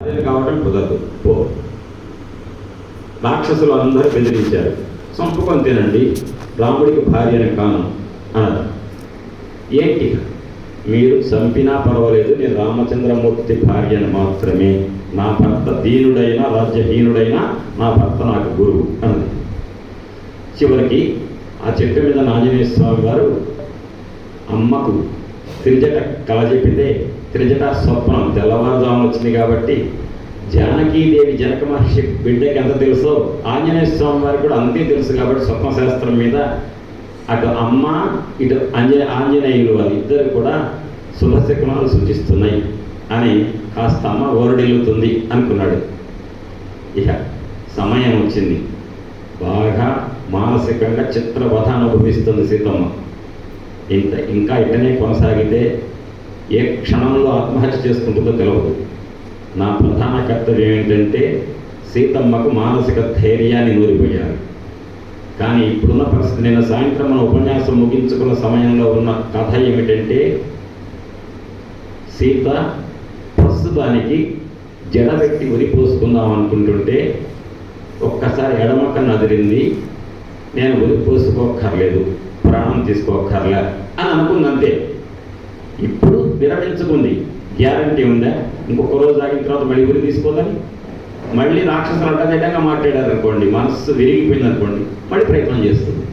అదే కావడం కుదరదు. పో. రాక్షసులు అందరూ బెదిరించారు. చంపుకొని తినండి. రాముడికి భార్యను కాను అన్నారు ఏంటి? మీరు చంపినా పర్వాలేదు. నేను రామచంద్రమూర్తి భార్యను మాత్రమే. నా భర్త దీనుడైనా రాజ్యహీనుడైనా నా భర్త నాకు గురువు అన్నది చివరికి ఆ చెట్టు మీద ఆంజనేయ స్వామి గారు అమ్మకు తిరిజట కళ చెప్పితే త్రిజట స్వప్నం తెల్లవారుజామున వచ్చింది కాబట్టి జానకీదేవి జనక మహర్షి బిడ్డకి ఎంత తెలుసో ఆంజనేయ స్వామి వారికి కూడా అంతే తెలుసు కాబట్టి స్వప్న శాస్త్రం మీద అటు అమ్మ ఇటు అంజ ఆంజనేయులు వారి ఇద్దరు కూడా శుభశకునాలు సూచిస్తున్నాయి అని కాస్త అమ్మ ఓరడిల్లుతుంది అనుకున్నాడు. ఇక సమయం వచ్చింది. బాగా మానసికంగా చిత్రవధ అనుభవిస్తుంది సీతమ్మ. ఇంత ఇంకా ఇట్టనే కొనసాగితే ఏ క్షణంలో ఆత్మహత్య చేసుకుంటుందో తెలియదు నా ప్రధాన కర్తవ్యం ఏంటంటే సీతమ్మకు మానసిక ధైర్యాన్ని నూరిపోయారు కానీ ఇప్పుడున్న పరిస్థితి నేను సాయంత్రం మన ఉపన్యాసం ముగించుకున్న సమయంలో ఉన్న కథ ఏమిటంటే సీత ప్రస్తుతానికి జడబెట్టి ఉరిపోసుకుందాం అనుకుంటుంటే ఒక్కసారి ఎడమక్క నదిరింది నేను ఉరిపోసుకోక్కర్లేదు ప్రాణం తీసుకోక్కర్లే అని అనుకుందంతే. ఇప్పుడు విరమించుకుంది. గ్యారంటీ ఉందా? ఇంకొక రోజు ఆగిన తర్వాత మళ్ళీ గురి తీసుకోదని మళ్ళీ రాక్షసులు అడ్డదిడ్డంగా మాట్లాడారు అనుకోండి మనస్సు విరిగిపోయింది అనుకోండి మళ్ళీ ప్రయత్నం చేస్తుంది.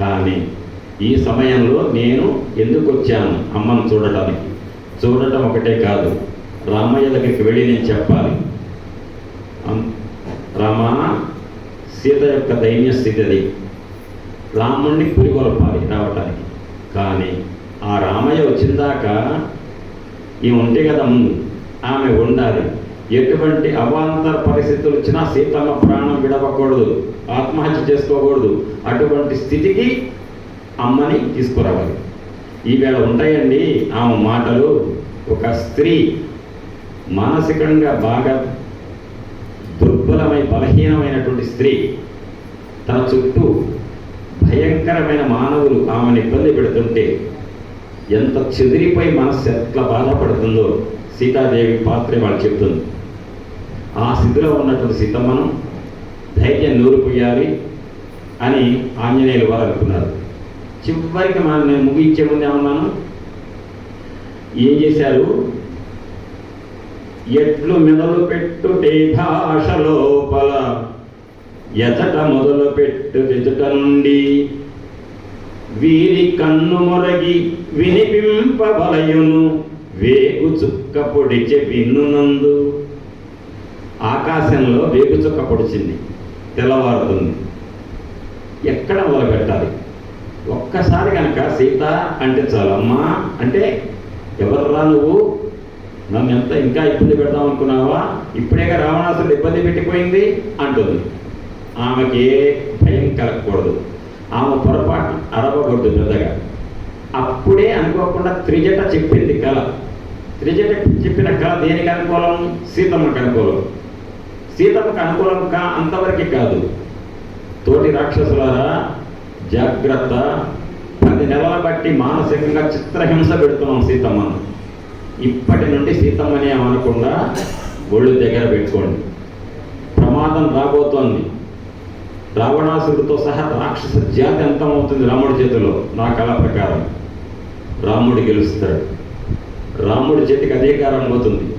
కానీ ఈ సమయంలో నేను ఎందుకు వచ్చాను అమ్మను చూడటానికి? చూడటం ఒకటే కాదు రామయ్య దగ్గరికి వెళ్ళి నేను చెప్పాలి. రామా సీత యొక్క దైన్య స్థితి అది. రాముణ్ణి పురికొలపాలి రావటానికి. కానీ ఆ రామయ్య వచ్చిందాక ఈ ఉంటే కదా ముందు. ఆమె ఉండాలి. ఎటువంటి అవాంతర పరిస్థితులు వచ్చినా సీతమ్మ ప్రాణం విడవకూడదు. ఆత్మహత్య చేసుకోకూడదు. అటువంటి స్థితికి అమ్మని తీసుకురావాలి. ఈవేళ ఉంటాయండి ఆమె మాటలు ఒక స్త్రీ. మానసికంగా బాగా దుర్బలమై బలహీనమైనటువంటి స్త్రీ. తన చుట్టూ భయంకరమైన మానవులు ఆమెను ఇబ్బంది పెడుతుంటే ఎంత చెదిరిపోయి మనస్సు ఎట్లా బాధపడుతుందో సీతాదేవి పాత్ర వాళ్ళు చెప్తుంది. ఆ స్థితిలో ఉన్నటువంటి సీతమ్మను ధైర్యం నూరిపోయాలి అని ఆంజనేయులు వారు అనుకున్నారు. చివరికి మనం నేను ముగించే ముందు ఏమన్నాను? ఏం చేశారు? ఎట్లు మెదలు పెట్టుటే భాష లోపల ఎతట మొదలు పెట్టు ఎదుట నుండి వీరి కన్ను మొరగి వినిపింపబలయును వేగు చుక్క పొడిచె విన్నునందు ఆకాశంలో వేగు చుక్క పొడిచింది తెల్లవారుతుంది. ఎక్కడ మొదలు పెట్టాలి ఒక్కసారి కనుక సీత అంటే చాలు అమ్మా అంటే ఎవర్రా నువ్వు? నన్ను ఎంత ఇంకా ఇబ్బంది పెడదాం అనుకున్నావా? ఇప్పుడేగా రావణాసుడు ఇబ్బంది పెట్టిపోయింది అంటుంది. ఆమెకి భయం కలగకూడదు. ఆమె పొరపాటు అరవకూడదు పెద్దగా. అప్పుడే అనుకోకుండా త్రిజట చెప్పింది కళ. త్రిజట చెప్పిన కళ దేనికి అనుకూలం? సీతమ్మకు అనుకూలం. సీతమ్మకు అనుకూలం కా అంతవరకే కాదు. తోటి రాక్షసులారా జాగ్రత్త. పది నెలల బట్టి మానసికంగా చిత్రహింస పెడుతున్నాం సీతమ్మను. ఇప్పటి నుండి సీతమ్మని అనకుండా ఒళ్ళు దగ్గర పెట్టుకోండి. ప్రమాదం రాబోతోంది. రావణాసుడితో సహా రాక్షస జాతి అంతమవుతుంది రాముడి చేతిలో. నా కళ ప్రకారం. రాముడు గెలుస్తాడు. రాముడి చేతికి అధికారం పోతుంది.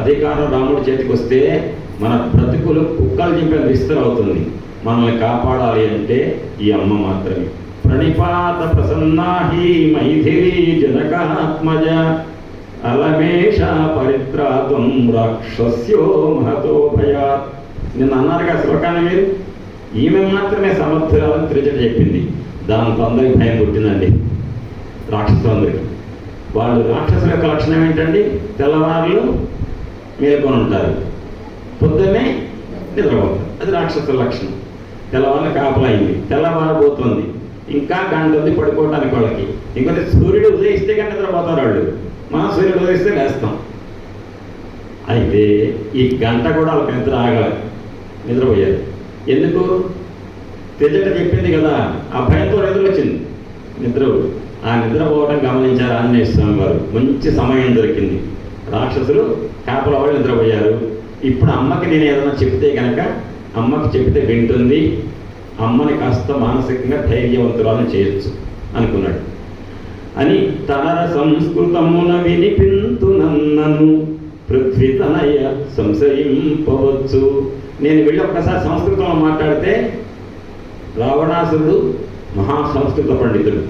అధికారం రాముడి చేతికి వస్తే మన బ్రతుకులు కుక్కలు చెప్పిన విస్తర అవుతుంది. మనల్ని కాపాడాలి అంటే ఈ అమ్మ మాత్రమే. ప్రణిపాత ప్రసన్నాహి మైథిలి జనకాత్మజ అలమేష పరిత్రాతం రాక్షస్యో మహతో భయా నిన్న అన్నారుగా శ్లోకాన్ని మీరు? ఈమె మాత్రమే సమర్థురాలని త్రిజట చెప్పింది. దానికి అందరికి భయం పుట్టిందండి. రాక్షసులందరికీ. వాళ్ళు రాక్షసుల యొక్క లక్షణం ఏంటండి? తెల్లవారులు మేల్కొని ఉంటారు పొద్దున్నే నిద్రపోతారు. అది రాక్షసుల లక్షణం. తెల్లవారులు కాపలైంది తెల్లవారబోతుంది. ఇంకా గంట ఉంది పడుకోవడానికి వాళ్ళకి. ఇంకొంత సూర్యుడు ఉదయిస్తే కానీ నిద్రపోతారు వాళ్ళు. మనం సూర్యుడు ఉదయిస్తే లేస్తాం. అయితే ఈ గంట కూడా వాళ్ళకి నిద్ర ఆగలేదు నిద్రపోయారు. ఎందుకు? తెజట చెప్పింది కదా ఆ భయంతో నిద్ర వచ్చింది. నిద్ర ఆ నిద్రపోవడం గమనించారు ఆంజనేయ స్వామి వారు? మంచి సమయం దొరికింది. రాక్షసులు కాపల వాళ్ళు నిద్రపోయారు. ఇప్పుడు అమ్మకి నేను ఏదైనా చెప్తే కనుక అమ్మకి చెప్తే వింటుంది. అమ్మని కాస్త మానసికంగా ధైర్యవంతురాలను చేయొచ్చు అనుకున్నాడు. అని తనర సంస్కృతమున వినిపింతు నన్నను పృథ్వీ తనయ సంశయింపవచ్చు. నేను వెళ్ళి ఒక్కసారి సంస్కృతంలో మాట్లాడితే రావణాసురుడు మహా సంస్కృత పండితుడు.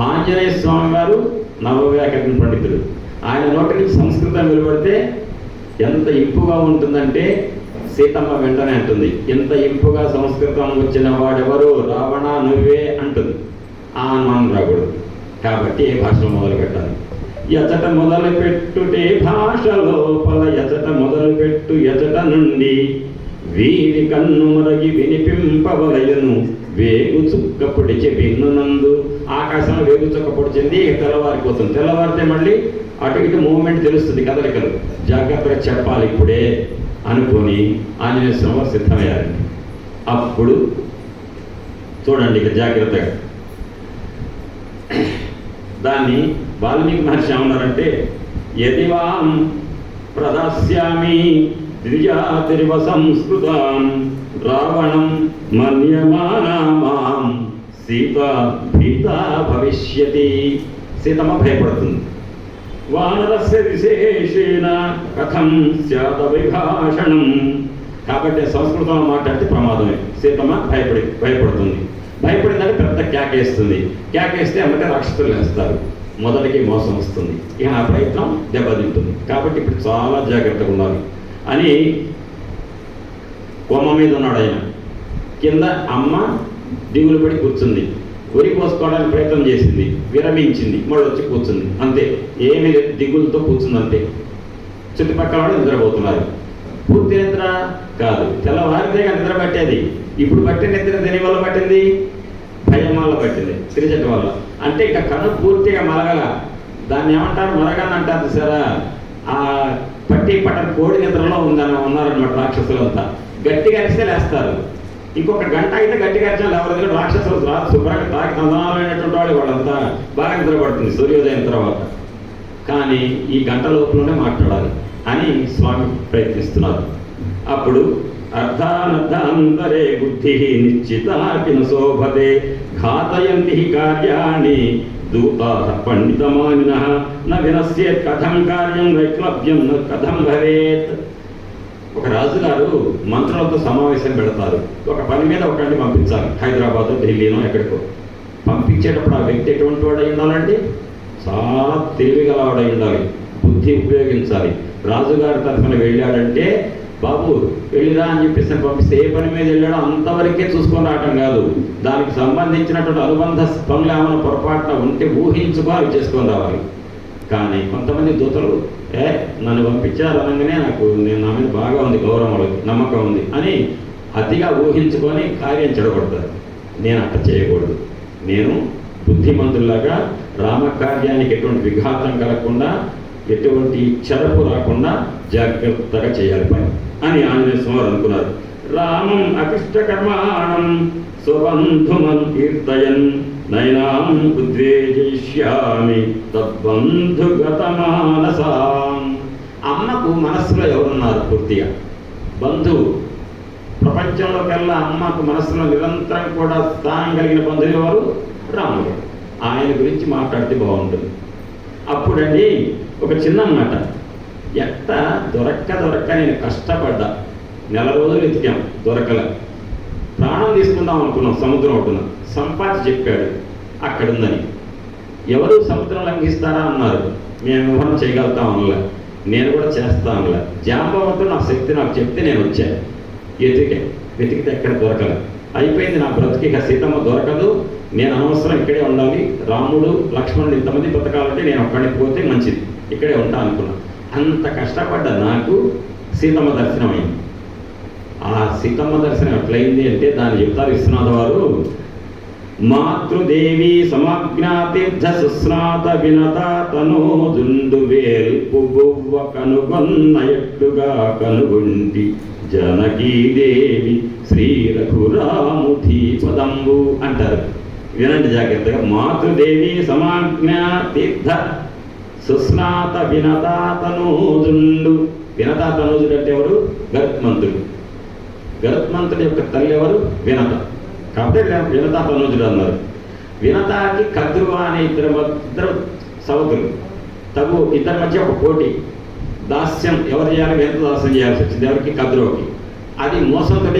ఆంజనేయ స్వామి వారు నవవ్యాకరణ పండితుడు. ఆయన నోటి నుంచి సంస్కృతం వెలువడితే ఎంత ఇంపుగా ఉంటుందంటే సీతమ్మ వెంటనే అంటుంది ఎంత ఇంపుగా సంస్కృతం వచ్చిన వాడెవరు? రావణ నువ్వే అంటుంది. ఆ అనుమానం రాకూడదు. కాబట్టి ఏ భాషలో మొదలు పెట్టాలి ఎచట మొదలు పెట్టుటే భాష లోపల ఎచట మొదలు పెట్టు ఎచట నుండి వీరి కన్ను మరగి వినిపింపవలయను. వేగు చుక్క పొడిచి విన్నునందు ఆకాశంలో వేగు చుక్క పొడిచింది తెల్లవారిపోతుంది. తెల్లవారితే మళ్ళీ అటు ఇటు మూమెంట్ తెలుస్తుంది కదలికలు. జాగ్రత్తగా చెప్పాలి ఇప్పుడే. అనుకొని ఆంజనేయ స్వామి వారు సిద్ధమయ్యారు. అప్పుడు చూడండి ఇక జాగ్రత్తగా. దాన్ని వాల్మీకి మహర్షి ఏమన్నారంటే యదివాం ప్రదాస్యామి ద్విజాతిరివ సంస్కృతాం రావణం మన్యమానామాం సీత భీత భవిష్యతి. సీతమ్మ భయపడుతుంది. వానరస్య విశేషేణ కథం శాత విభాషణం కాబట్టి సంస్కృతం మాట్లాడితే ప్రమాదమే. సీతమ్మ భయపడి భయపడుతుంది. భయపడిందంటే పెద్ద కేకేస్తుంది కేకేస్తే అమ్మటే రక్షతులు వేస్తారు మొదటికి మోసం వస్తుంది. ఇక ఆ ప్రయత్నం దెబ్బతింటుంది. కాబట్టి ఇప్పుడు చాలా జాగ్రత్తగా ఉండాలి. అని కొమ్మ మీద ఉన్నాడు ఆయన. కింద అమ్మ దిగులు పడి కూర్చుంది. ఉరి పోసుకోవడానికి ప్రయత్నం చేసింది. విరమించింది. మళ్ళీ వచ్చి కూర్చుంది. అంతే. ఏమి దిగులతో కూర్చుంది అంతే. చుట్టుపక్కల వాళ్ళు నిద్రపోతున్నారు. పూర్తి నిద్ర కాదు. తెల్లవారితే నిద్ర పట్టేది. ఇప్పుడు పట్టిన నిద్ర దేని వల్ల పట్టింది? భయం వల్ల పట్టింది. తిరిచట వల్ల. అంటే ఇక కన్ను పూర్తిగా మరగల. దాన్ని ఏమంటారు? మలగని అంటారు సరే ఆ పట్టి పట్టణ కోడి నిద్రలో ఉందని ఉన్నారనమాట రాక్షసులంతా. గట్టిగా అరిస్తే లేస్తారు. ఇంకొక గంట అయితే గట్టిగా అరిచిన లేవరు రాక్షసులు రాదు శుభ్రంగా తాకి తందనాలైనటువంటి వాళ్ళు వాళ్ళంతా బాగా నిద్రపడుతుంది సూర్యోదయం తర్వాత. కానీ ఈ గంట లోపలనే మాట్లాడాలి. అని స్వామి ప్రయత్నిస్తున్నారు. అప్పుడు అర్థానర్థాంతరే బుద్ధి నిశ్చితాకిన శోభతే ఘాతయంతి కార్యాణి దూతా పండితమానిన న వినశ్యేత్ కథం కార్యం వైక్లభ్యం న కథం భవేత్. ఒక రాజుగారు మంత్రులతో సమావేశం పెడతారు. ఒక పని మీద ఒకరిని పంపించాలి. హైదరాబాద్ ఢిల్లీనో ఎక్కడికో. పంపించేటప్పుడు ఆ వ్యక్తి ఎటువంటి వాడు ఉండాలంటే ఉండాలండి? చాలా తెలివిగలవాడై ఉండాలి. బుద్ధి ఉపయోగించాలి. రాజుగారి తరఫున వెళ్ళాడంటే బాబు వెళ్ళిరా అని చెప్పేసి పంపిస్తే ఏ పని మీద వెళ్ళాడో అంతవరకే చూసుకొని రావటం కాదు. దానికి సంబంధించినటువంటి అనుబంధ పనులు ఏమైనా పొరపాటున ఉంటే ఊహించుకో అవి చేసుకొని రావాలి. కానీ కొంతమంది దూతలు ఏ నన్ను పంపించారు అనగానే నాకు నేను నా మీద బాగా ఉంది గౌరవం నమ్మకం ఉంది అని అతిగా ఊహించుకొని కార్యం చెడగొడతారు. నేను అట్లా చేయకూడదు. నేను బుద్ధిమంతుల్లాగా రామకార్యానికి ఎటువంటి విఘాతం కలగకుండా ఎటువంటి చెరపు రాకుండా జాగ్రత్తగా చేయాలి పని అని ఆంజనేయ స్వామి అనుకున్నారు. రామం అకృష్టకర్మాణం స్వబంధుమం కీర్తయన్ నైనాం ఉద్వేజయిష్యామి తద్బంధుగత మానసాం అమ్మకు మనస్సులో ఎవరున్నారు పూర్తిగా? బంధువు ప్రపంచంలోకెల్లా అమ్మకు మనస్సులో నిరంతరం కూడా స్థానం కలిగిన బంధువు ఎవరు? రాముడు. ఆయన గురించి మాట్లాడితే బాగుంటుంది. అప్పుడండి ఒక చిన్న మాట ఎట్ట దొరక్క దొరక్క నేను కష్టపడ్డా. నెల రోజులు వెతికాం దొరకల. ప్రాణం తీసుకుందాం అనుకున్నాం సముద్రం ఒడ్డున. సంపాది చెప్పాడు అక్కడ ఉందని ఎవరు సముద్రం లంఘిస్తారా అన్నారు. మేము వివరణ చేయగలుగుతాం అనలే నేను కూడా చేస్తానులే జాంబవంతుడు నా శక్తి నాకు చెప్తే నేను వచ్చాను వెతికే వెతికితే ఎక్కడ దొరకలే. అయిపోయింది నా బ్రతికి. ఇక సీతమ్మ దొరకదు. నేను అనవసరం ఇక్కడే ఉండాలి. రాముడు లక్ష్మణుడు ఇంతమంది బ్రతకాలంటే నేను ఒక్కడికి పోతే మంచిది. ఇక్కడే ఉంటా అనుకున్నా. అంత కష్టపడ్డ నాకు సీతమ్మ దర్శనం అయింది. ఆ సీతమ్మ దర్శనం ఎట్లయింది అంటే దాన్ని చెప్తారు విశ్వనాథ వారు మాతృదేవి సమజ్ఞాతీర్థ సుస్నాత వినత తను దుండు వేల్పు బొవ్వ కనుగొన్న ఎట్టుగా కనుగొంటి జనకీదేవి శ్రీ రఘురాముధి పదంబు అంటారు. వినండి జాగ్రత్తగా మాతృదేవి సమాజ్ఞా తీర్థ సుస్నాత వినతాతనూజుండు వినతాతనూజుడు అంటే ఎవరు? గరుత్మంతుడు. గరుత్మంతుడి యొక్క తల్లి ఎవరు? వినత. కాబట్టి వినతాతనూజుడు అన్నారు. వినతాకి కద్రువ అనే ఇద్దరు ఇద్దరు సవతులు తగు ఇద్దరి మధ్య ఒక పోటీ. దాస్యం ఎవరు చేయాలి? వినత దాస్యం చేయాల్సి వచ్చింది. ఎవరికి? కద్రువకి. అది మోసంతో